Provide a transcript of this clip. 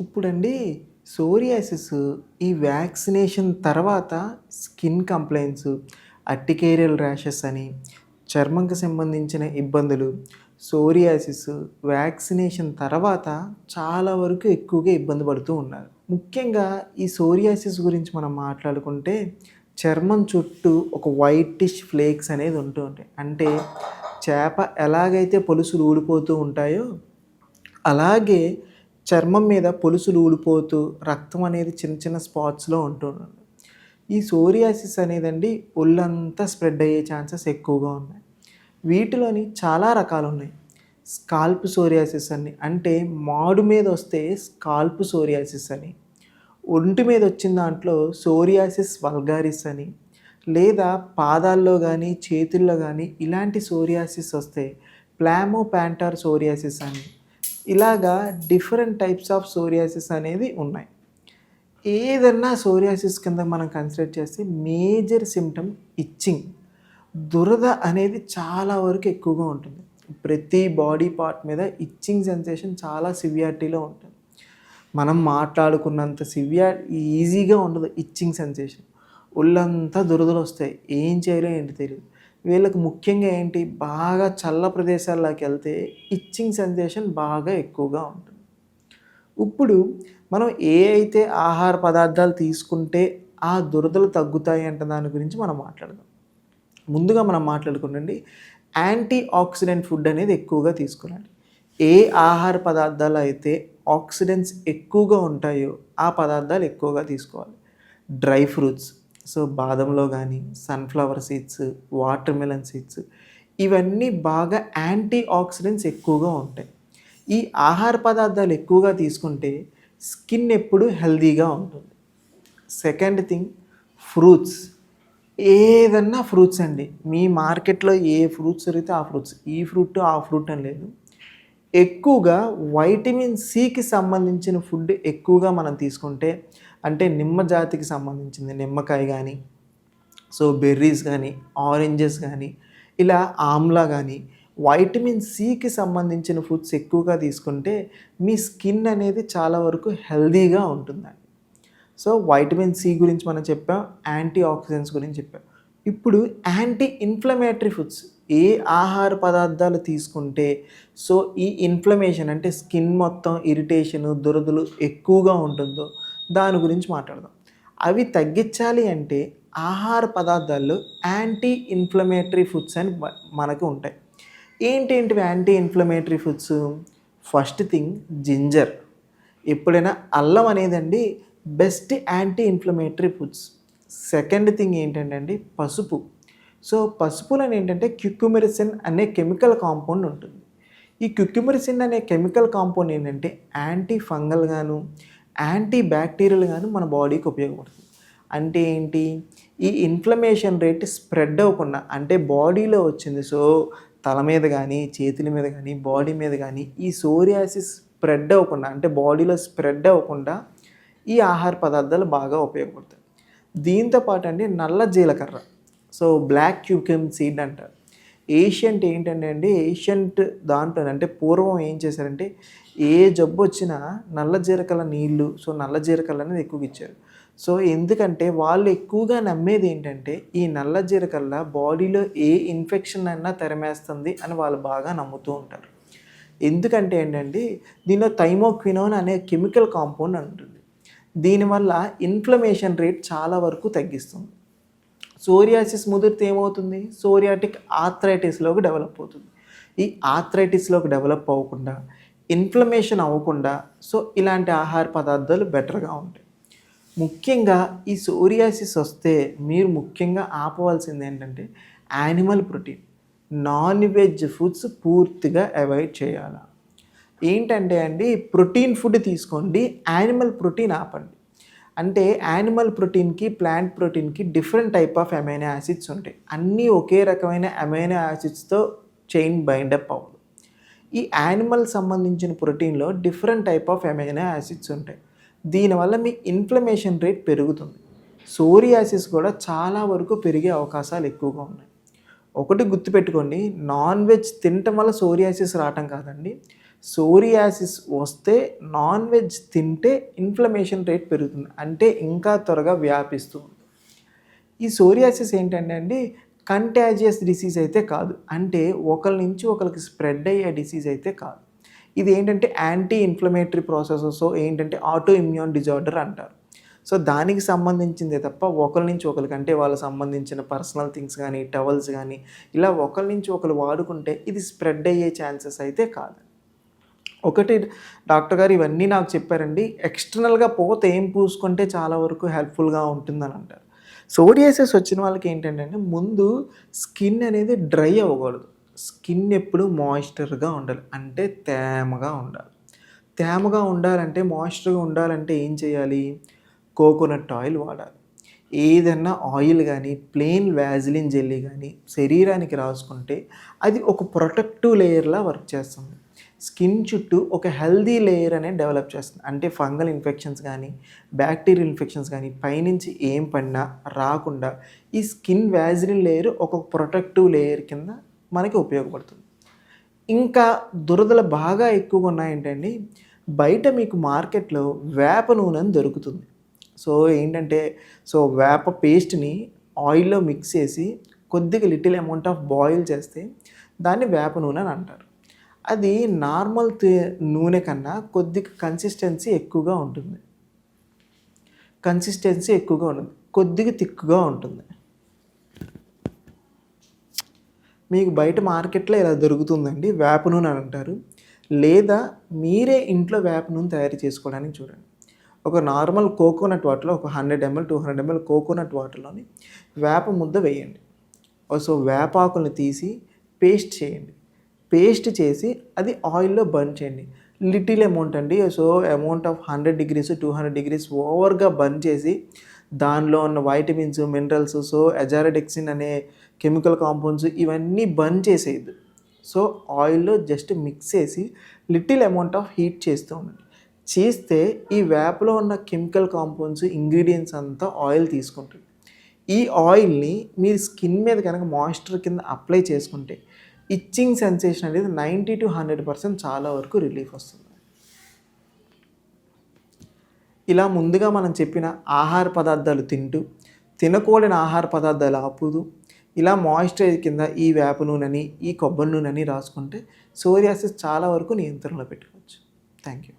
ఇప్పుడండి psoriasis ఈ vaccination తర్వాత skin complaints urticarial rashes అని చర్మంకి సంబంధించిన ఇబ్బందులు సోరియాసిస్ వ్యాక్సినేషన్ తర్వాత చాలా వరకు ఎక్కువగా ఇబ్బంది పడుతూ ఉన్నారు. ముఖ్యంగా ఈ సోరియాసిస్ గురించి మనం మాట్లాడుకుంటే చర్మం చుట్టూ ఒక వైటిష్ ఫ్లేక్స్ అనేది ఉంటూ ఉంటాయి. అంటే చేప ఎలాగైతే పొలుసులు ఊడిపోతూ ఉంటాయో అలాగే చర్మం మీద పొలుసులు ఊడిపోతూ రక్తం అనేది చిన్న చిన్న స్పాట్స్లో ఉంటుంది. ఈ సోరియాసిస్ అనేదండి ఒళ్ళంతా స్ప్రెడ్ అయ్యే ఛాన్సెస్ ఎక్కువగా ఉన్నాయి. వీటిలోని చాలా రకాలు ఉన్నాయి. స్కాల్ప్ సోరియాసిస్ అని అంటే మాడు మీద వస్తే స్కాల్ప్ సోరియాసిస్ అని ఒంటి మీద వచ్చిన దాంట్లో సోరియాసిస్ వల్గారిస్ అని లేదా పాదాల్లో కానీ చేతుల్లో కానీ ఇలాంటి సోరియాసిస్ వస్తే ప్లామో ప్యాంటార్ సోరియాసిస్ అని ఇలాగా డిఫరెంట్ టైప్స్ ఆఫ్ సోరియాసిస్ అనేది ఉన్నాయి. ఏదన్నా సోరియాసిస్ కింద మనం కన్సిడర్ చేస్తే మేజర్ సిమ్టమ్ ఇచ్చింగ్ దురద అనేది చాలా వరకు ఎక్కువగా ఉంటుంది. ప్రతి బాడీ పార్ట్ మీద ఇచ్చింగ్ సెన్సేషన్ చాలా సివియారిటీలో ఉంటుంది. మనం మాట్లాడుకున్నంత సివియర్ ఈజీగా ఉండదు ఇచ్చింగ్ సెన్సేషన్ ఒళ్ళంతా దురదలు వస్తాయి. ఏం చేయాలో ఏంటి తెలియదు వీళ్ళకి ముఖ్యంగా ఏంటి? బాగా చల్ల ప్రదేశాల్లోకి వెళ్తే ఇచ్చింగ్ సెన్సేషన్ బాగా ఎక్కువగా ఉంటుంది. ఇప్పుడు మనం ఏ అయితే ఆహార పదార్థాలు తీసుకుంటే ఆ దురదలు తగ్గుతాయి అంట దాని గురించి మనం మాట్లాడదాం. ముందుగా మనం మాట్లాడుకుంటండి యాంటీ ఆక్సిడెంట్ ఫుడ్ అనేది ఎక్కువగా తీసుకురండి. ఏ ఆహార పదార్థాలు అయితే ఆక్సిడెంట్స్ ఎక్కువగా ఉంటాయో ఆ పదార్థాలు ఎక్కువగా తీసుకోవాలి. డ్రై ఫ్రూట్స్ సో బాదంలో కానీ sunflower seeds watermelon seeds ఇవన్నీ బాగా యాంటీ ఆక్సిడెంట్స్ ఎక్కువగా ఉంటాయి. ఈ ఆహార పదార్థాలు ఎక్కువగా తీసుకుంటే స్కిన్ ఎప్పుడు హెల్తీగా ఉంటుంది. సెకండ్ థింగ్ ఫ్రూట్స్ ఏదన్నా ఫ్రూట్స్ అండి. మీ మార్కెట్లో ఏ ఫ్రూట్స్ దొరికితే ఆ ఫ్రూట్స్ ఈ ఫ్రూట్ ఆ ఫ్రూట్ అని లేదు. ఎక్కువగా వైటమిన్ సికి సంబంధించిన ఫుడ్ ఎక్కువగా మనం తీసుకుంటే అంటే నిమ్మ జాతికి సంబంధించింది నిమ్మకాయ కానీ సో బెర్రీస్ కానీ ఆరెంజెస్ కానీ ఇలా ఆమ్లా కానీ వైటమిన్ సికి సంబంధించిన ఫుడ్స్ ఎక్కువగా తీసుకుంటే మీ స్కిన్ అనేది చాలా వరకు హెల్దీగా ఉంటుందండి. సో వైటమిన్ సి గురించి మనం చెప్పాం యాంటీ ఆక్సిడెంట్స్ గురించి చెప్పాం. ఇప్పుడు యాంటీ ఇన్ఫ్లమేటరీ ఫుడ్స్ ఏ ఆహార పదార్థాలు తీసుకుంటే సో ఈ ఇన్ఫ్లమేషన్ అంటే స్కిన్ మొత్తం ఇరిటేషన్ దురదలు ఎక్కువగా ఉంటుందో దాని గురించి మాట్లాడదాం. అవి తగ్గించాలి అంటే ఆహార పదార్థాల్లో యాంటీ ఇన్ఫ్లమేటరీ ఫుడ్స్ అని మనకు ఉంటాయి. ఏంటేంటివి anti inflammatory foods first thing ginger ఎప్పుడైనా అల్లం అనేదండి best anti inflammatory foods second thing ఏంటంటే అండి పసుపు. సో పసుపులో ఏంటంటే క్యుక్యుమెరిసిన్ అనే కెమికల్ కాంపౌండ్ ఉంటుంది. ఈ క్యుక్యుమెరిసిన్ అనే కెమికల్ కాంపౌండ్ ఏంటంటే యాంటీ ఫంగల్ గాను యాంటీ బ్యాక్టీరియల్ కానీ మన బాడీకి ఉపయోగపడుతుంది. అంటే ఏంటి? ఈ ఇన్ఫ్లమేషన్ రేట్ స్ప్రెడ్ అవ్వకుండా అంటే బాడీలో వచ్చింది. సో తల మీద కానీ చేతుల మీద కానీ బాడీ మీద కానీ ఈ సోరియాసిస్ స్ప్రెడ్ అవ్వకుండా అంటే బాడీలో స్ప్రెడ్ అవ్వకుండా ఈ ఆహార పదార్థాలు బాగా ఉపయోగపడతాయి. దీంతో పాటు అండి నల్ల జీలకర్ర. సో బ్లాక్ క్యూకమ్ సీడ్ అంటారు. ఏషియంట్ ఏంటంటే అండి ఏషియంట్ దాంట్లో అంటే పూర్వం ఏం చేశారంటే ఏ జబ్బు వచ్చినా నల్ల జీరకల నీళ్ళు సో నల్ల జీరకలు అనేది ఎక్కువగా ఇచ్చారు. సో ఎందుకంటే వాళ్ళు ఎక్కువగా నమ్మేది ఏంటంటే ఈ నల్ల జీరకల్ల బాడీలో ఏ ఇన్ఫెక్షన్ అయినా తెరమేస్తుంది అని వాళ్ళు బాగా నమ్ముతూ ఉంటారు. ఎందుకంటే ఏంటంటే దీనిలో థైమోక్వినోన్ అనే కెమికల్ కాంపౌండ్ ఉంటుంది. దీనివల్ల ఇన్ఫ్లమేషన్ రేట్ చాలా వరకు తగ్గిస్తుంది. సోరియాసిస్ ముదిరితే ఏమవుతుంది? సోరియాటిక్ ఆథ్రైటిస్లోకి డెవలప్ అవుతుంది. ఈ ఆథ్రైటిస్లోకి డెవలప్ అవ్వకుండా ఇన్ఫ్లమేషన్ అవ్వకుండా సో ఇలాంటి ఆహార పదార్థాలు బెటర్గా ఉంటాయి. ముఖ్యంగా ఈ సోరియాసిస్ వస్తే మీరు ముఖ్యంగా ఆపవలసింది ఏంటంటే animal protein non veg foods పూర్తిగా అవాయిడ్ చేయాలి? ఏంటంటే అండి ప్రోటీన్ ఫుడ్ తీసుకోండి యానిమల్ ప్రోటీన్ ఆపండి. అంటే యానిమల్ ప్రోటీన్కి plant ప్రోటీన్కి different type of amino acids ఉంటాయి. అన్నీ ఒకే రకమైన అమైనో యాసిడ్స్తో చైన్ బైండప్ అవ్వదు. ఈ యానిమల్ సంబంధించిన ప్రోటీన్లో different type of amino acids ఉంటాయి. దీనివల్ల మీ ఇన్ఫ్లమేషన్ రేట్ పెరుగుతుంది. సోరియాసిస్ కూడా చాలా వరకు పెరిగే అవకాశాలు ఎక్కువగా ఉన్నాయి. ఒకటి గుర్తుపెట్టుకోండి నాన్ వెజ్ తినటం వల్ల సోరియాసిస్ రావటం కాదండి. సోరియాసిస్ వస్తే నాన్ వెజ్ తింటే ఇన్ఫ్లమేషన్ రేట్ పెరుగుతుంది. అంటే ఇంకా త్వరగా వ్యాపిస్తుంది ఈ సోరియాసిస్ ఏంటంటే అండి కంటాజియస్ డిసీజ్ అయితే కాదు. అంటే ఒకరి నుంచి ఒకరికి స్ప్రెడ్ అయ్యే డిసీజ్ అయితే కాదు. ఇది ఏంటంటే యాంటీ ఇన్ఫ్లమేటరీ ప్రాసెసెస్ ఏంటంటే ఆటో ఇమ్యూన్ డిజార్డర్ అంటారు. సో దానికి సంబంధించిందే తప్ప ఒకరి నుంచి ఒకరికి అంటే వాళ్ళకి సంబంధించిన పర్సనల్ థింగ్స్ కానీ టవల్స్ కానీ ఇలా ఒకరి నుంచి ఒకరు వాడుకుంటే ఇది స్ప్రెడ్ అయ్యే ఛాన్సెస్ అయితే కాదు. ఒకటి డాక్టర్ గారు ఇవన్నీ నాకు చెప్పారండి. ఎక్స్టర్నల్గా పోతే ఏం పూసుకుంటే చాలా వరకు హెల్ప్ఫుల్గా ఉంటుందని అంటారు. సోడియాసిస్ వచ్చిన వాళ్ళకి ఏంటంటే ముందు స్కిన్ అనేది డ్రై అవ్వకూడదు. స్కిన్ ఎప్పుడు మాయిశ్చర్గా ఉండాలి. అంటే తేమగా ఉండాలి. తేమగా ఉండాలంటే మాయిశ్చర్గా ఉండాలంటే ఏం చేయాలి? కోకోనట్ ఆయిల్ వాడాలి. ఏదన్నా ఆయిల్ కానీ ప్లెయిన్ వ్యాజిలిన్ జెల్లీ కానీ శరీరానికి రాసుకుంటే అది ఒక ప్రొటెక్టివ్ లేయర్లా వర్క్ చేస్తుంది. స్కిన్ చుట్టూ ఒక హెల్దీ లేయర్ అనేది డెవలప్ చేస్తుంది. అంటే ఫంగల్ ఇన్ఫెక్షన్స్ కానీ బ్యాక్టీరియల్ ఇన్ఫెక్షన్స్ కానీ పైనుంచి ఏం పడినా రాకుండా ఈ స్కిన్ వ్యాజిలిన్ లేయర్ ఒక ప్రొటెక్టివ్ లేయర్ కింద మనకి ఉపయోగపడుతుంది. ఇంకా దురదలు బాగా ఎక్కువగా ఉన్నాయంటండి బయట మీకు మార్కెట్లో వేప నూనె దొరుకుతుంది. సో ఏంటంటే సో వేప పేస్ట్ని ఆయిల్లో మిక్స్ చేసి కొద్దిగా లిటిల్ అమౌంట్ ఆఫ్ బాయిల్ చేస్తే దాన్ని వేప నూనె అని అంటారు. అది నార్మల్ నూనె కన్నా కొద్దిగా కన్సిస్టెన్సీ ఎక్కువగా ఉంటుంది. కన్సిస్టెన్సీ ఎక్కువగా ఉంటుంది. కొద్దిగా తిక్కుగా ఉంటుంది. మీకు బయట మార్కెట్లో ఇలా దొరుకుతుందండి వేప నూనె అని అంటారు. లేదా మీరే ఇంట్లో వేప నూనె తయారు చేసుకోవడానికి చూడండి. ఒక నార్మల్ కోకోనట్ వాటర్లో ఒక hundred ML two hundred ML coconut వాటర్లోని వేప ముద్ద వేయండి. సో వేపాకుల్ని తీసి పేస్ట్ చేయండి. పేస్ట్ చేసి అది ఆయిల్లో బర్న్ చేయండి. లిటిల్ అమౌంట్ అండి. So amount of hundred degrees two hundred degrees ఓవర్గా బర్న్ చేసి దానిలో ఉన్న వైటమిన్స్ మినరల్స్ సో ఎజారడెక్సిన్ అనే కెమికల్ కాంపౌండ్స్ ఇవన్నీ బర్న్ చేసేయద్దు. సో ఆయిల్లో జస్ట్ మిక్స్ చేసి లిటిల్ అమౌంట్ ఆఫ్ హీట్ చేస్తూ ఉండండి. చేస్తే ఈ వేపలో ఉన్న కెమికల్ కాంపౌండ్స్ ఇంగ్రీడియంట్స్ అంతా ఆయిల్ తీసుకుంటుంది. ఈ ఆయిల్ని మీరు స్కిన్ మీద కనుక మాయిశ్చర్ కింద అప్లై చేసుకుంటే ఇచ్చింగ్ సెన్సేషన్ అనేది నైంటీ టు హండ్రెడ్ పర్సెంట్ చాలా వరకు రిలీఫ్ వస్తుంది. ఇలా ముందుగా మనం చెప్పిన ఆహార పదార్థాలు తింటూ తినకూడని ఆహార పదార్థాలు ఆపుదు ఇలా మాయిశ్చరైజ్ కింద ఈ వేప నూనెని ఈ కొబ్బరి నూనెని రాసుకుంటే సోరియాసిస్ చాలా వరకు నియంత్రణలో పెట్టుకోవచ్చు. Thank you